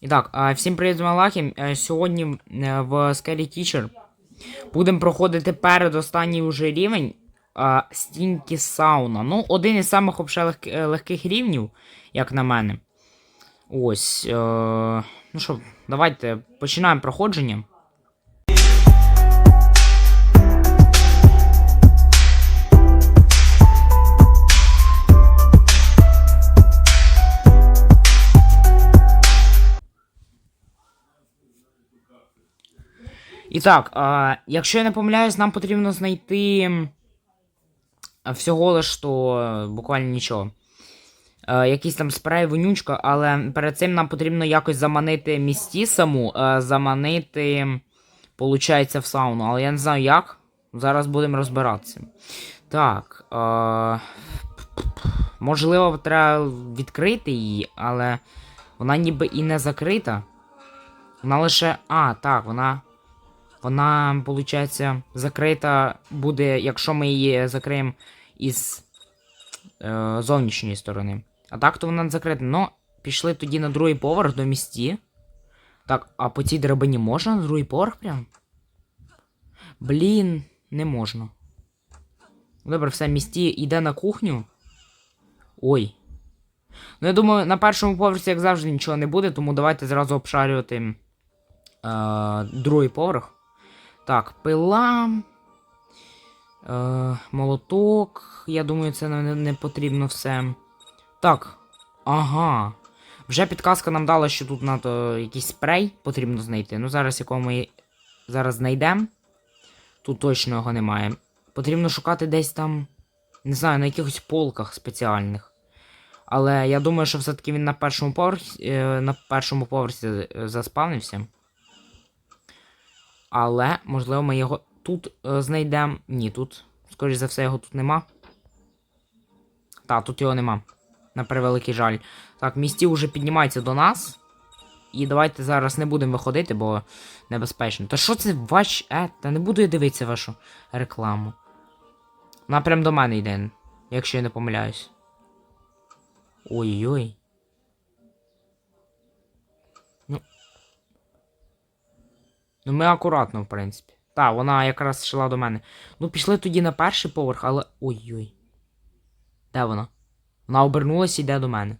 І так, всім привіт, Малахі. Е, Сьогодні е, в Scary Teacher будемо проходити передостанній уже рівень Стінки Сауна. Ну, один із самих лег- е, легких рівнів, як на мене. Ось. Ну що, давайте починаємо проходження. І так, а, якщо я не помиляюсь, нам потрібно знайти всього лиш то буквально нічого. Е, якийсь там спрей, вонючка, але перед цим нам потрібно якось заманити місті саму, е, заманити, получається, в сауну. Але я не знаю як. Зараз будемо розбиратися. Так. Е, можливо, треба відкрити її, але вона ніби і не закрита. Вона лише. А, так, вона. Вона, виходить, закрита буде, якщо ми її закриємо із е, зовнішньої сторони. А так то вона закрита. Ну, пішли тоді на другий поверх до місті. Так, а по цій драбині можна на другий поверх прям? Блін, не можна. Добре, все, місті йде на кухню. Ой. Ну, я думаю, на першому поверсі, як завжди, нічого не буде, тому давайте зразу обшарювати е, другий поверх. Так, пила. Е, молоток. Я думаю, це не, не потрібно все. Так. Ага. Вже підказка нам дала, що тут надо якийсь спрей потрібно знайти. Ну, зараз якого ми зараз знайдемо. Тут точно його немає. Потрібно шукати десь там. Не знаю, на якихось полках спеціальних. Але я думаю, що все-таки він на першому поверсі, е, на першому поверсі е, заспавнився. Але, можливо, ми його тут е, знайдемо. Ні, тут. Скоріше за все, його тут нема. Та, тут його нема. На превеликий жаль. Так, місті вже піднімається до нас. І давайте зараз не будемо виходити, бо небезпечно. Та що це ваш. Е, та не буду я дивитися вашу рекламу. Вона прям до мене йде, якщо я не помиляюсь. Ой-ой. Ну, ми акуратно, в принципі. Так, вона якраз йшла до мене. Ну, пішли тоді на перший поверх, але. Ой-ой. Де вона? Вона обернулася і йде до мене.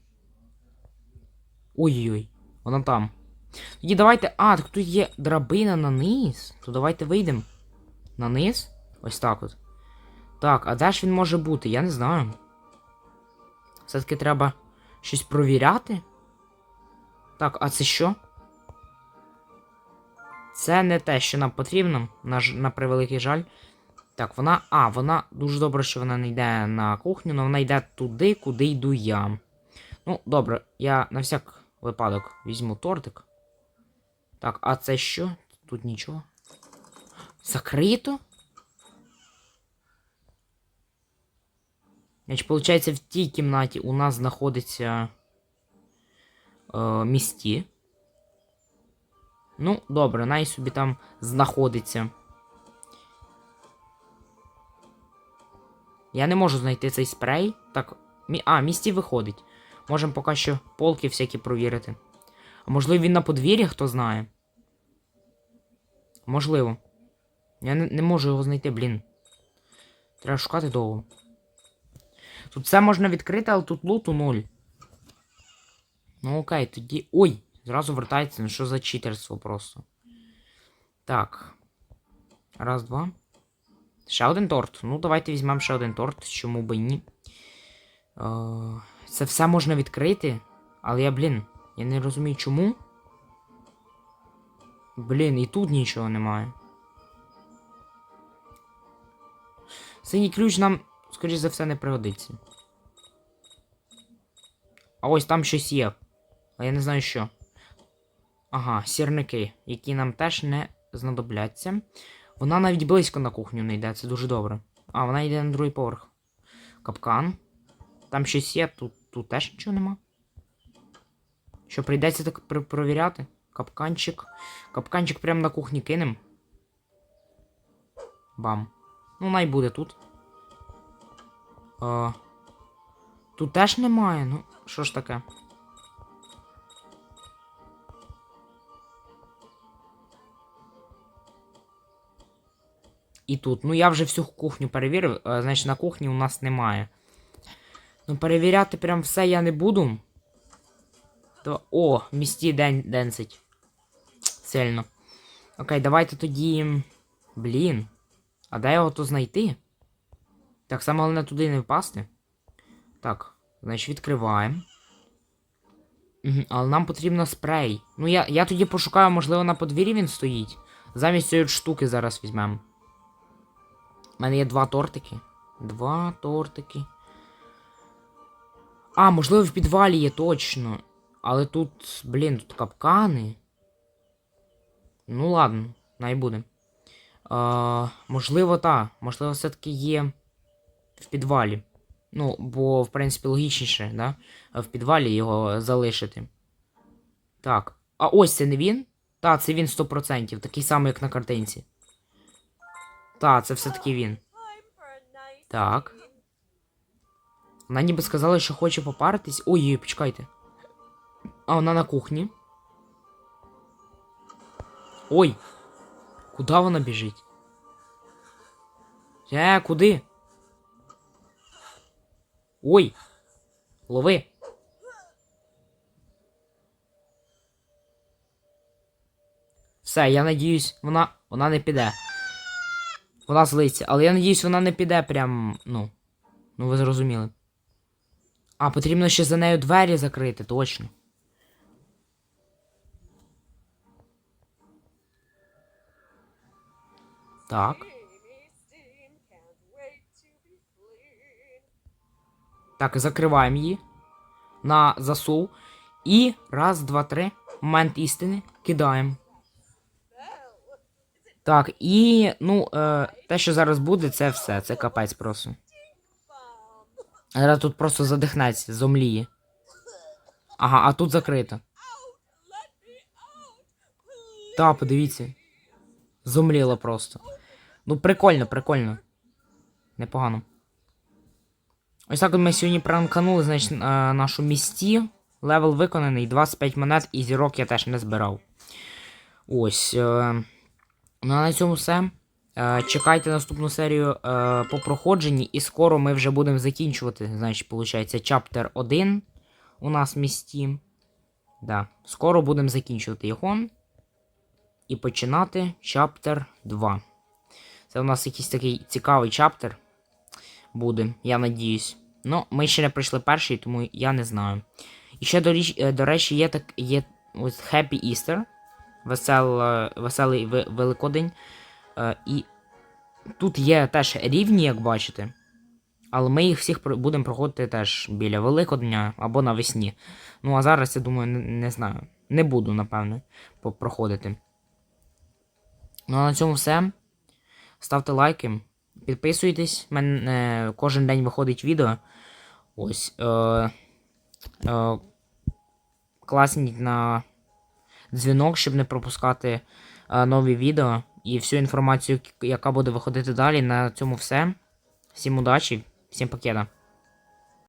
Ой-ой. Вона там. Тоді давайте. А, так тут є драбина на низ. То давайте вийдемо. На низ? Ось так от. Так, а де ж він може бути? Я не знаю. Все-таки треба щось провіряти. Так, а це що? Це не те, що нам потрібно, на, на превеликий жаль. Так, вона. А, вона. Дуже добре, що вона не йде на кухню, але вона йде туди, куди йду я. Ну, добре, я на всяк випадок візьму тортик. Так, а це що? Тут нічого. Закрито? Значить, получається, в тій кімнаті у нас знаходиться е, місті. Ну, добре, най собі там знаходиться. Я не можу знайти цей спрей. Так. Мі... А, місті виходить. Можемо поки що полки всякі провірити. А можливо він на подвір'ї, хто знає. Можливо. Я не, не можу його знайти, блін. Треба шукати довго. Тут все можна відкрити, але тут луту нуль. Ну окей, тоді. Ой! Зразу вертається, ну що за читерство просто. Так. Раз, два. Ще один торт. Ну, давайте візьмемо ще один торт, чому би ні. Е, це все можна відкрити. Але я, блін, я не розумію чому. Блін, і тут нічого немає. Синій ключ нам, скоріш за все, не пригодиться. А ось там щось є. А я не знаю що. Ага, сірники, які нам теж не знадобляться. Вона навіть близько на кухню не йде, це дуже добре. А, вона йде на другий поверх. Капкан. Там щось є, тут, тут теж нічого нема. Що прийдеться так пр- провіряти? Капканчик. Капканчик прямо на кухні кинем. Бам. Ну, най буде тут. А, тут теж немає, ну, що ж таке? І тут. Ну, я вже всю кухню перевірив, е, значить на кухні у нас немає. Ну, перевіряти прям все я не буду. То... О, місті ден... денсить. Сильно. Окей, давайте тоді. Блін. А де його тут знайти? Так, саме головне туди не впасти. Так, значить, відкриваємо. Але нам потрібно спрей. Ну, я, я тоді пошукаю, можливо, на подвір'ї він стоїть. Замість цієї штуки зараз візьмемо. У мене є два тортики. Два тортики. А, можливо, в підвалі є точно. Але тут, блін, тут капкани. Ну ладно, най буде. А, можливо, та. Можливо, все-таки є в підвалі. Ну, бо, в принципі, логічніше, да? В підвалі його залишити. Так. А ось це не він? Та, це він 100%. Такий самий, як на картинці. Та, це все-таки він. Так. Вона ніби сказала, що хоче попаритись. Ой, ой, почекайте. А, вона на кухні. Ой. Куди вона біжить? Е, куди? Ой. Лови. Все, я надіюсь, вона. Вона не піде. Вона злиться, але я надіюсь, вона не піде прям. Ну. Ну ви зрозуміли. А, потрібно ще за нею двері закрити, точно. Так. Так, закриваємо її. На засув. І раз, два, три. Момент істини. Кидаємо. Так, і. Ну, е, те, що зараз буде, це все. Це капець просто. Зараз тут просто задихнеться, зомліє. Ага, а тут закрито. Та, подивіться. Зомліло просто. Ну, прикольно, прикольно. Непогано. Ось так от ми сьогодні пранканули, значить, на нашу місті. Левел виконаний, 25 монет і зірок я теж не збирав. Ось. Е... Ну на цьому все. Е, Чекайте наступну серію е, по проходженні, і скоро ми вже будемо закінчувати. Значить, виходить, чаптер 1 у нас в місті. Да. Скоро будемо закінчувати його. І починати чаптер 2. Це у нас якийсь такий цікавий чаптер буде, я надіюсь. Ну, ми ще не пройшли перший, тому я не знаю. І ще, до, е, речі, є так, є ось Happy Easter. Весел, е, веселий Великодень. Е, і тут є теж рівні, як бачите. Але ми їх всіх будемо проходити теж біля Великодня або навесні. Ну, а зараз, я думаю, не, не знаю. Не буду, напевно, проходити. Ну, а на цьому все. Ставте лайки. Підписуйтесь, в мене е, кожен день виходить відео. Ось. Е, е, класніть на дзвінок, щоб не пропускати е, нові відео. І всю інформацію, яка буде виходити далі. На цьому все. Всім удачі, всім пакета.